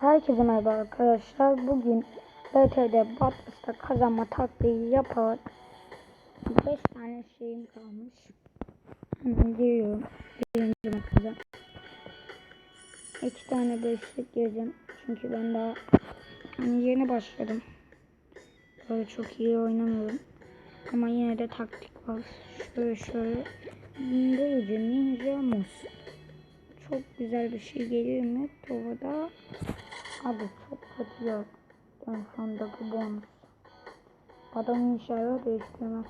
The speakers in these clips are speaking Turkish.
Herkese merhaba arkadaşlar. Bugün BT'de Battles'ta kazanma taktiği yaparak 5 tane şeyim kalmış. Hemen giriyorum. Birinci maçta. 2 tane beşlik gireceğim. Çünkü ben daha hani yeni başladım. Böyle çok iyi oynamıyorum. Ama yine de taktik var. Şöyle şöyle. Neydi? Ninja Mus. Çok güzel bir şey gelir mi? Doğada. Abi çok kötü yok. En sondaki bonus. Adam inşallah değiştirmez.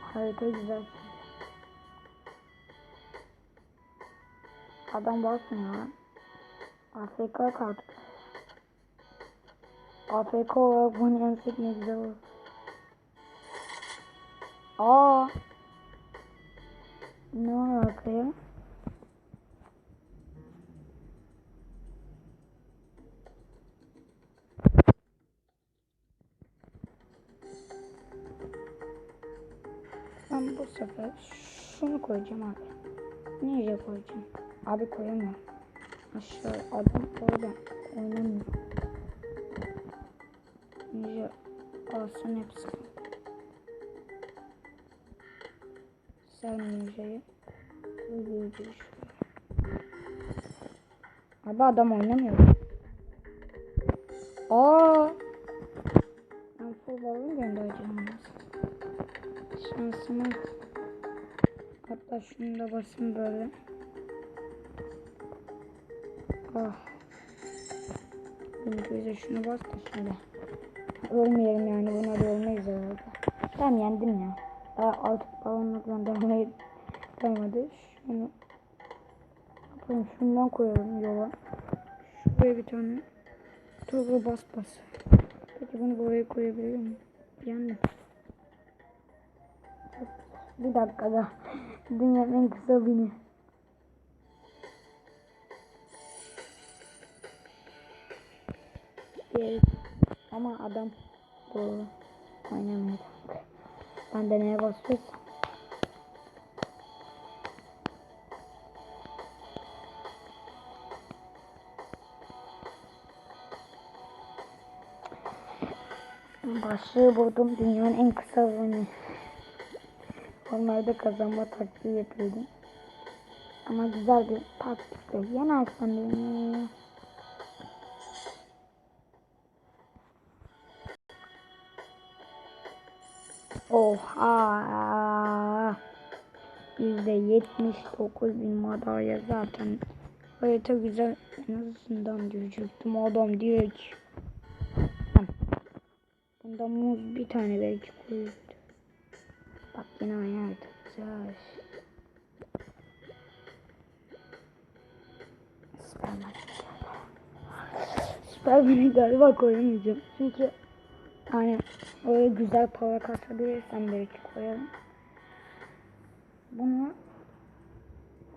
Harita güzel. Adam basmıyor lan. Afrika kaldık. AFK olarak bunu yensek ne güzel olur. Aa. Ne alaka ya? Ben bu sefer şunu koyacağım abi. Nereye koyacağım? Abi koyamıyorum. Aşağı adam orada oynamıyor. Ninja alsın hepsi. göstermeyeceğim. Abi adam oynamıyor. Aa! Ben futbolu göndereceğim. Şansıma. Hatta şunu da basın böyle. Ah. Bize şunu bas da şimdi. Ölmeyelim yani buna da ölmeyiz herhalde. Tamam yendim ya. Daha 6 onluktan daha kaymadı. Şunu yapalım. Şundan koyalım yola. Şuraya bir tane turbo bas bas. Peki bunu buraya koyabiliyor muyum? Yani bir dakikada dünyanın en kısa bini. Evet. Ama adam bu oynamıyor. Ben de neye basıyorsam. Başlığı buldum. Dünyanın en kısa bini. Onlarda kazanma taktiği yapıyordum. Ama güzel bir taktikle yenersen beni. Oha. Yetmiş dokuz bin madalya zaten. Harita güzel. En azından diyecektim. Adam diyor ki. Bunda muz bir tane belki koyuyordu. Bak yine. Güzel. Süperman. Süperman'i galiba koyamayacağım. Çünkü hani öyle güzel para kasabilirsem belki koyarım. Bunu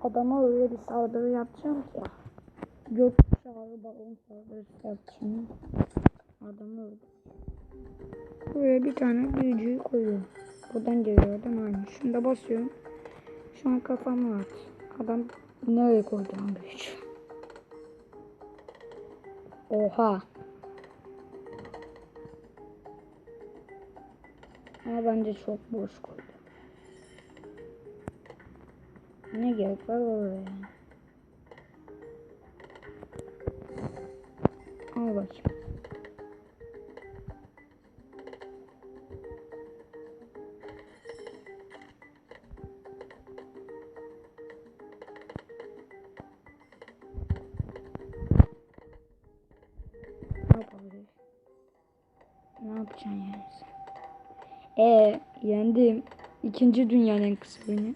adama öyle bir saldırı yapacağım ki gök çağrı balon saldırısı yapacağım. Adamı öldü. Buraya bir tane büyücüyü koyuyorum. Buradan geliyor adam aynı. Şunu da basıyorum. Şu an kafam rahat. Adam nereye koydu lan büyücü? Oha. Ama bence çok boş koydu. Ne gerek var oraya? Al bakayım. Sen? Ee, yendim. İkinci dünyanın en kısa oyunu.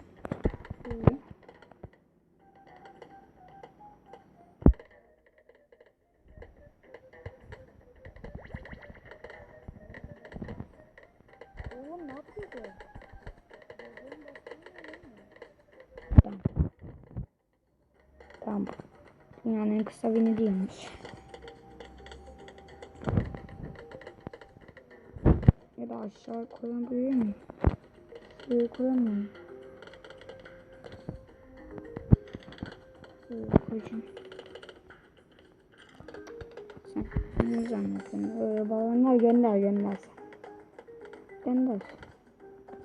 Tamam. Dünyanın en kısa oyunu değilmiş. da aşağı koyabiliyor muyum? Şuraya koyamıyorum. Şuraya koyacağım. Sen ne zannettin? Öyle balonlar gönder gönder sen. Gönder.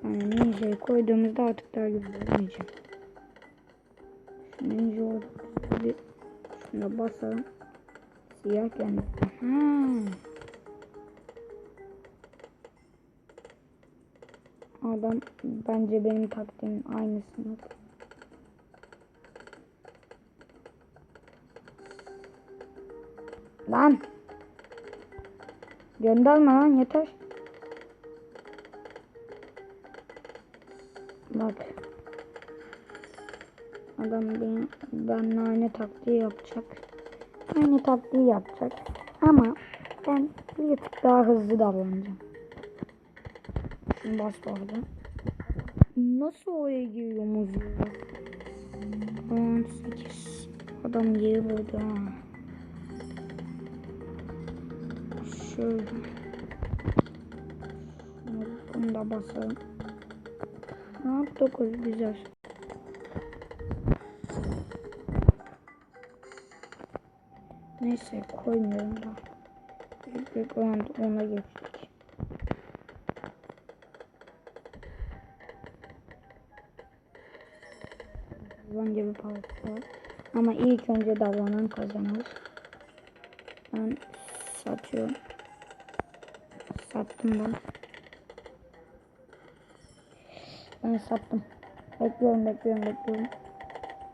Yani ninja'yı koyduğumuzda artık der gibi olmayacağım. Şu ninja orada. Şuna basalım. Siyah gönder. Haa. Adam bence benim taktiğimin aynısını. Lan. Gönderme lan yeter. Bak. Adam ben, benimle aynı taktiği yapacak. Aynı taktiği yapacak. Ama ben bir tık daha hızlı davranacağım. Orada. Nasıl oraya giriyoruz ya? 18. Adam yeri ha. Şöyle. Bunu da basalım. Ha, 9 güzel. Neyse koymuyorum da. Round ona geçtik. Hayvan gibi parası. Ama ilk önce davranan kazanır. Ben satıyorum. Sattım ben. Ben sattım. Bekliyorum bekliyorum bekliyorum.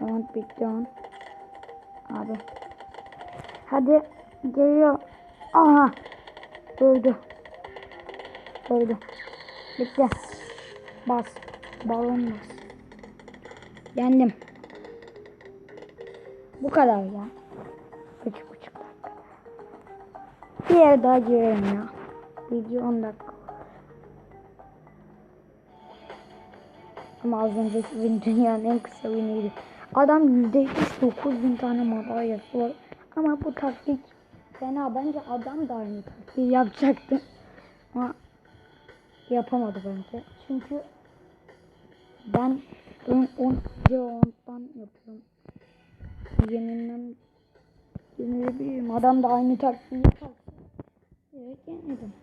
Round bitti on. Abi. Hadi geliyor. Aha. Öldü. Öldü. Bitti. Bas. Balon bas. Yendim. Bu kadar ya. Buçuk buçuk dakika. Bir yer daha girelim ya. Video 10 dakika. Ama az önceki win dünyanın en kısa winiydi. Adam %79 bin tane madalyası var. Ama bu taktik fena. Bence adam da aynı taktiği yapacaktı. Ama yapamadı bence. Çünkü ben ön 10 ondan yapıyorum. Yenilmem yenilebilirim. Adam da aynı taktiği yapar. Evet yenildim.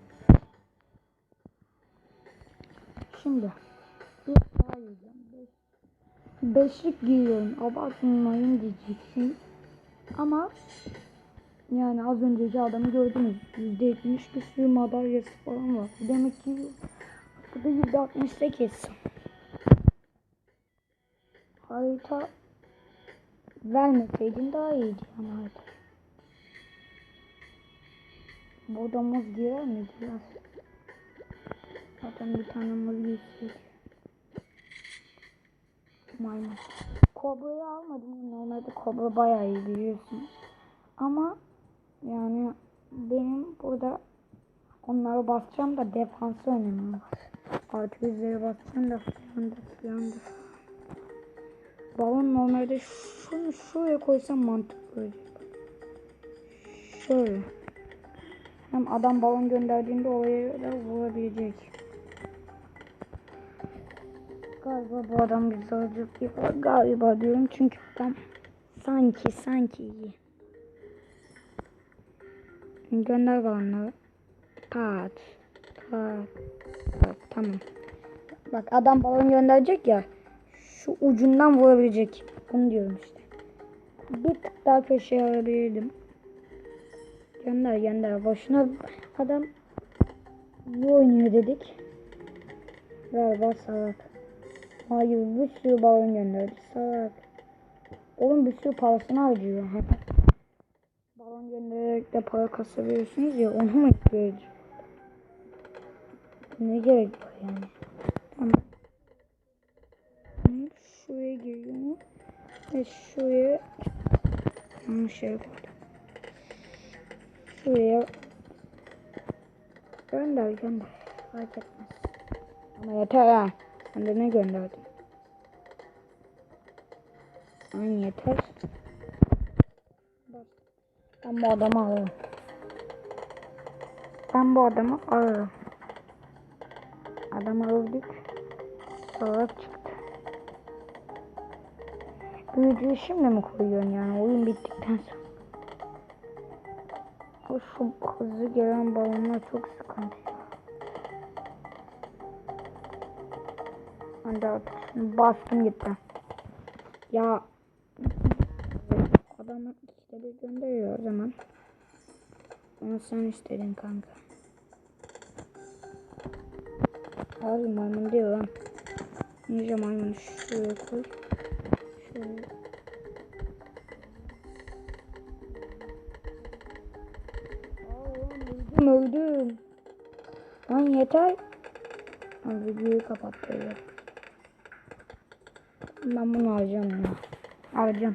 Şimdi bir daha yiyeceğim. Beş, beşlik giyiyorum. Abartmayın diyeceksin. Ama yani az önceki adamı gördünüz. %70 bir sürü madalyası falan var. Demek ki bu da %68. Harita vermeseydin daha iyiydi yani harita. Burada muz girer mi? Girer. Zaten bir tane muz girseydi. Maymun. Kobra'yı almadım. Normalde kobra bayağı iyi biliyorsunuz. Ama yani benim burada onları basacağım da defansı önemli var. Artı basacağım da falan da falan da. Balon normalde şunu şuraya koysam mantıklı olacak. Şöyle. Hem adam balon gönderdiğinde oraya da vurabilecek. Galiba bu adam bizi alacak. Galiba diyorum çünkü adam sanki sanki iyi. Gönder balonları. Pat. Pat. Pat. Tamam. Bak adam balon gönderecek ya. Şu ucundan vurabilecek. Bunu diyorum işte. Bir tık daha köşeye alabilirdim. Gönder gönder. Boşuna adam iyi oynuyor dedik. Galiba salak. Hayır bir sürü balon gönderdi. Salak. Oğlum bir sürü parasını harcıyor. balon göndererek de para kasabiliyorsunuz ya onu mu yapıyoruz? Ne gerek var yani? Tamam. Şuraya giriyor. Ve şuraya yanlış yere koydum. Şuraya gönder gönder. Fark etmez. Ama yeter ha. Ben de ne gönderdim? Aynı yeter. Ben bu adamı alırım. Ben bu adamı alırım. Adamı aldık. Sonra çıktı. Büyücüyü şimdi mi koyuyorsun yani oyun bittikten sonra? O şu hızlı gelen balonlar çok sıkıntı. De artık bastım gitti. Ya adamı işte bir gönderiyor o zaman. Onu sen istedin kanka. Abi maymun değil lan. Ninja maymunu şuraya koy. Lan öldüm öldüm. Lan yeter. Abi videoyu kapattı. Ben bunu alacağım ya. Alacağım.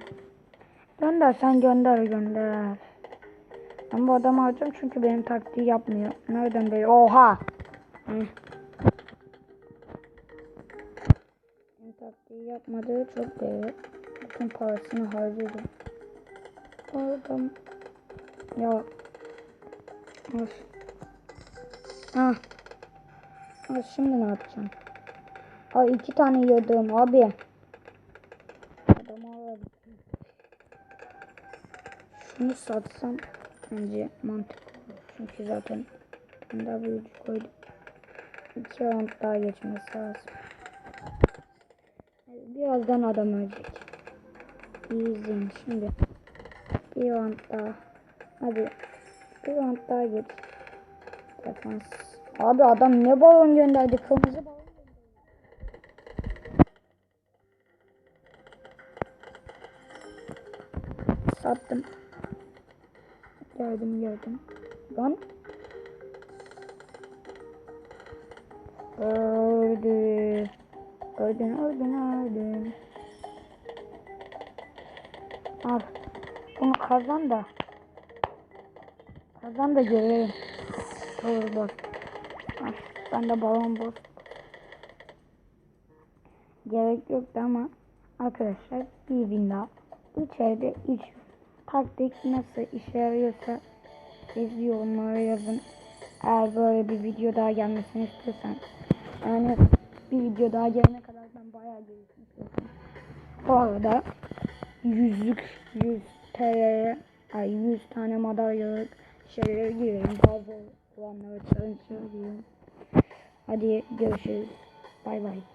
Gönder sen gönder gönder. Ben bu adamı alacağım çünkü benim taktiği yapmıyor. Nereden böyle? Oha. Benim taktiği yapmadığı çok belli. Bütün parasını harcadı. Bu adam. Ya. Of. Ah. Ah şimdi ne yapacağım? Ay iki tane yedim abi. Adamı aradım. Şunu satsam bence mantıklı. Çünkü zaten ben daha büyücü koydum. İki round daha geçmesi lazım. Birazdan adam ölecek. İyi izleyin şimdi. Bir round daha. Hadi. Bir round daha geç. Defans. Abi adam ne balon gönderdi? Kırmızı balon. Sattım. Geldim geldim. Lan. Öldü. Öldün öldün öldün. Al. Bunu kazan da. Kazan da görelim. Doğru. Al. Ben de balon boz. Gerek yoktu ama arkadaşlar bir bin daha. İçeride iç taktik nasıl işe yarıyorsa siz yorumlara yazın. Eğer böyle bir video daha gelmesini istiyorsan yani bir video daha gelene kadar ben bayağı gelişmek istiyorum. Bu arada yüzlük 100 TL'ye ay 100 tane madalyalık şeylere girelim. Bazı olanlara girelim. Hadi görüşürüz. Bay bay.